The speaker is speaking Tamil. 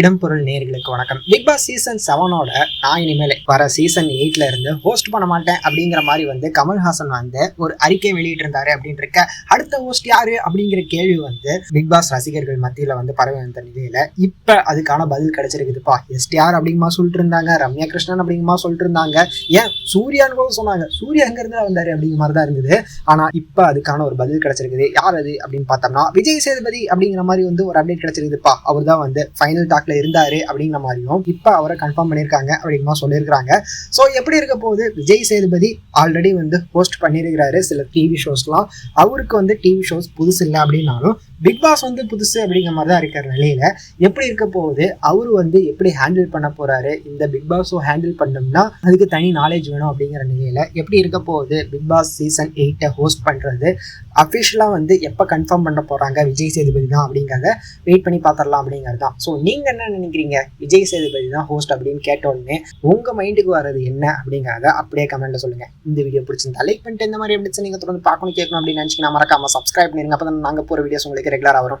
இடம்பொருள் நேர்களுக்கு வணக்கம். பிக் பாஸ் சீசன் செவனோட நான் இனிமேல் வர சீசன் எயிட்ல இருந்து ஹோஸ்ட் பண்ண மாட்டேன் அப்படிங்கிற மாதிரி வந்து கமல்ஹாசன் வந்து ஒரு அறிக்கை வெளியிட்டிருந்தாரு அப்படின்னு இருக்க அடுத்த ஹோஸ்ட் யாரு அப்படிங்கிற கேள்வி வந்து பிக் பாஸ் ரசிகர்கள் மத்தியில வந்து பரவி வந்த நிலையில இப்ப அதுக்கான பதில் கிடைச்சிருக்குதுப்பா. எஸ்டிஆர் அப்படிங்கமா சொல்லிட்டு இருந்தாங்க ரம்யா கிருஷ்ணன் அப்படிங்கமா சொல்லிட்டு இருந்தாங்க ஏன் சூர்யான்னு கூட சொன்னாங்க. சூர்யா அங்க இருந்து வந்தாரு அப்படிங்கிற மாதிரி தான் இருந்தது. ஆனா இப்ப அதுக்கான ஒரு பதில் கிடைச்சிருக்குது. யார் அது அப்படின்னு பார்த்தோம்னா விஜய் சேதுபதி அப்படிங்கிற மாதிரி வந்து ஒரு அப்டேட் கிடைச்சிருக்குதுப்பா. அவர் தான் வந்து ஃபைனல் டாக்ல இருந்தாரு அப்படிங்கிற மாதிரியும் இப்ப அவரை கன்ஃபார்ம் பண்ணியிருக்காங்க அப்படிங்கிற சொல்லியிருக்காங்க ஸோ எப்படி இருக்க போகுது? விஜய் சேதுபதி ஆல்ரெடி வந்து போஸ்ட் பண்ணியிருக்கிறாரு. சில டிவி ஷோஸ்லாம் அவருக்கு வந்து டிவி ஷோஸ் புதுசு இல்லை அப்படின்னாலும் பிக் பாஸ் வந்து புதுசு அப்படிங்கிற மாதிரி தான் இருக்கிற நிலையில. எப்படி இருக்க போகுது? அவர் வந்து எப்படி ஹேண்டில் பண்ண போறாரு? இந்த பிக் பாஸும் ஹேண்டில் பண்ணோம்னா அதுக்கு தனி நாலேஜ் வேணும் அப்படிங்கிற நிலையில எப்படி இருக்க போகுது? பிக் பாஸ் சீசன் எயிட்டை ஹோஸ்ட் பண்றது. அஃபிஷியலாக வந்து எப்போ கன்ஃபார்ம் பண்ண போகிறாங்க விஜய் சேதுபதி தான் அப்படிங்கிறத வெயிட் பண்ணி பார்த்துடலாம் அப்படிங்கிறது தான். ஸோ நீங்கள் என்ன நினைக்கிறீங்க? விஜய் சேதுபதி தான் ஹோஸ்ட் அப்படின்னு கேட்ட உடனே உங்கள் மைண்டுக்கு வர்றது என்ன அப்படிங்கிறத அப்படியே கமெண்ட்டில் சொல்லுங்க. இந்த வீடியோ பிடிச்சிருந்தா லைக் பண்ணிட்டு இந்த மாதிரி எப்படி நீங்கள் தொடர்ந்து பார்க்கணும் கேட்கணும் அப்படின்னு நினைச்சீங்கன்னா மறக்காம சப்ஸ்கிரைப் பண்ணிருங்க. அப்போ தான் நாங்கள் போகிற வீடியோஸ் உங்களுக்கு ரெகுலராக வரும்.